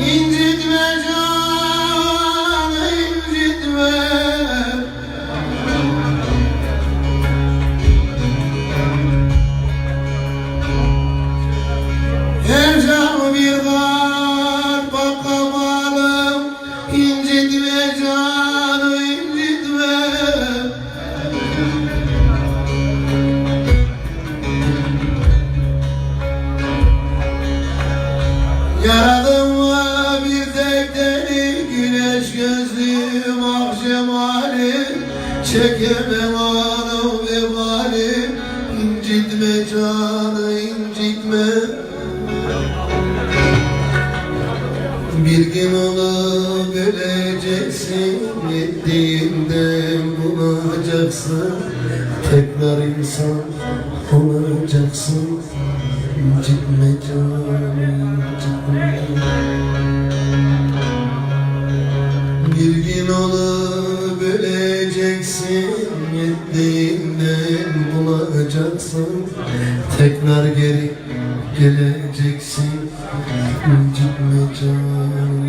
indirtmeyeceğim. Bir gün ona böleceksin Yettiğinden bulacaksın. Tekrar insan olacaksın İncitme canı incitme. Bir gün ona Bulacaksın Tekrar geri geleceksin. İncitme canım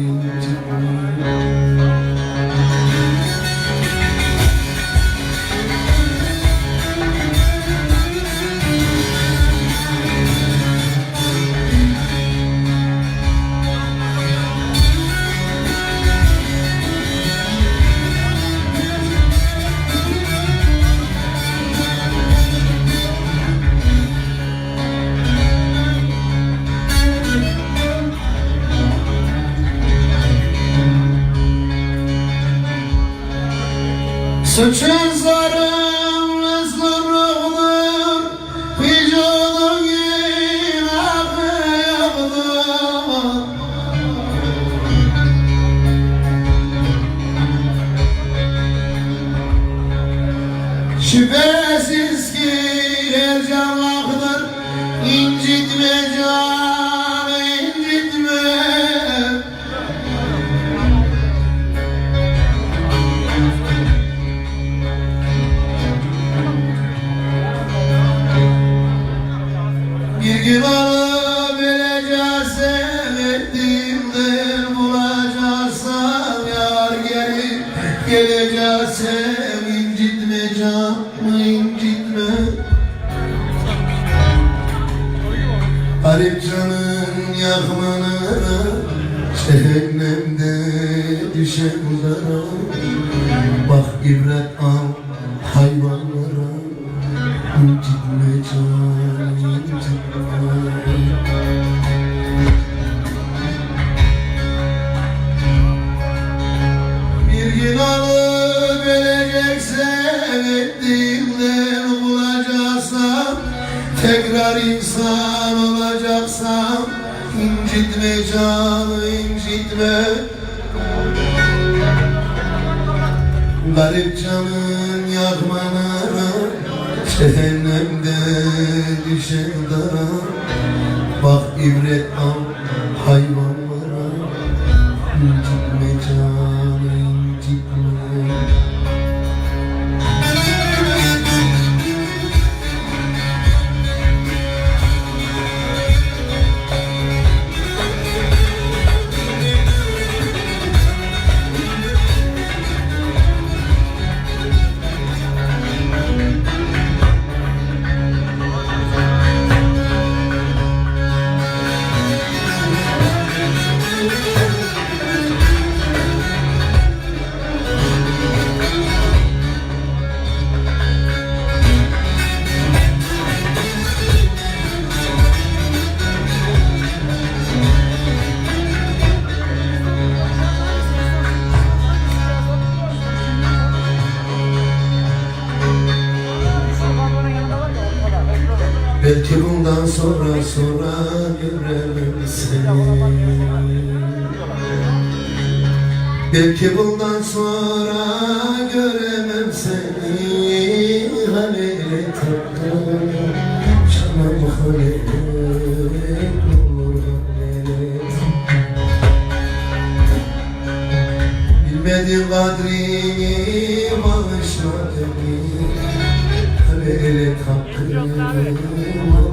Suçsuzlarım Bir gün alıp vereceğim ettiğimden bulacaksam Yar geri. Geleceğim incitme canımı incitme. Garip canın yakmanına Cehennemde düşen dara. Bak ibret al hayvanlara İncitme gün alıp vereceksen ettiğimden bulacaksam Tekrar insan olacaksam incitme canı incitme. Garip canın yakmanara Cehennemde düşen dara Bak ibret al hayvanlara sonra sonra göremem seni. Belki bundan sonra göremem seni. Halele tatlım Canım halele Bilmedim kadrini Halele tatlım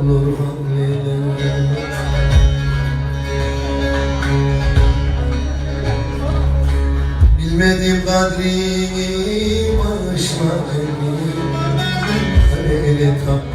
Olur halele Bilmedim kadrini bağışla beni. Halele tatlım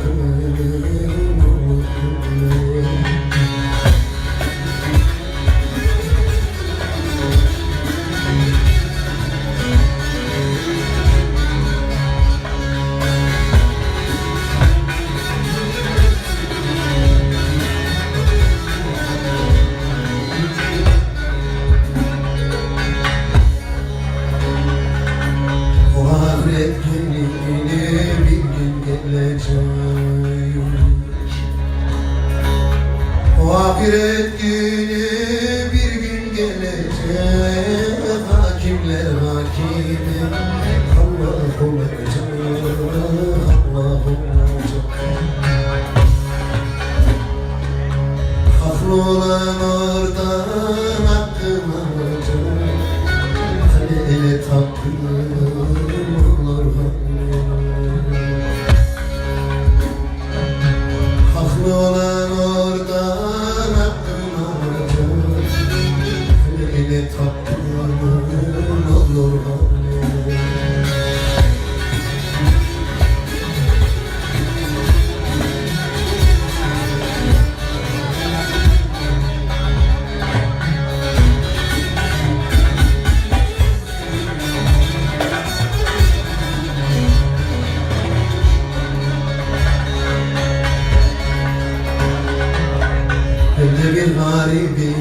garibim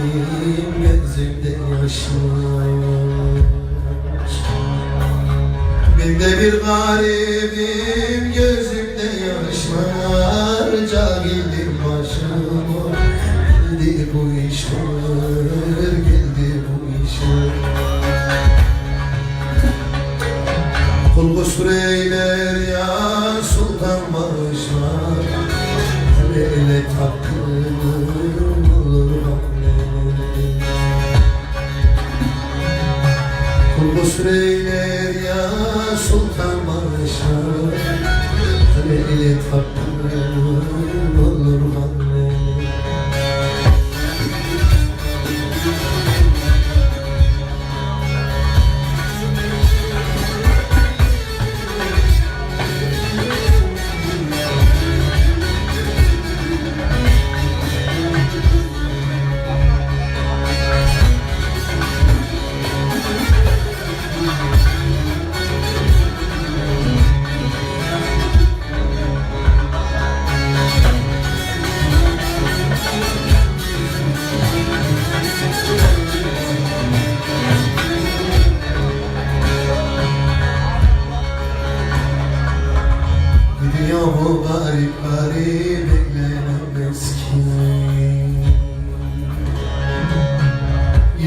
gözümde yaşlar Ben de bir garibim gözümde yaşlar Cahildim başıma geldi bu işler Kul kusur eyler ya sultan bağışlar Hele ele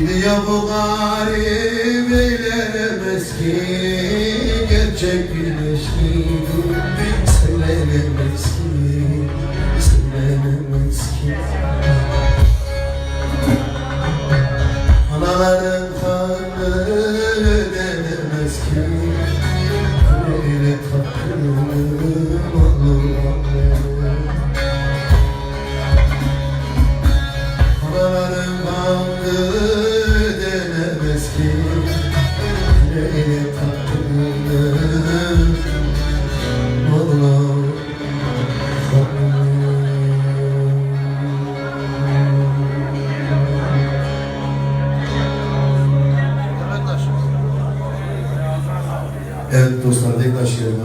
Gidiyor bu garip eylenemez ki Gerçek güneş gibi söylenemez ki Söylenemez ki Anaların arkadaşlarımız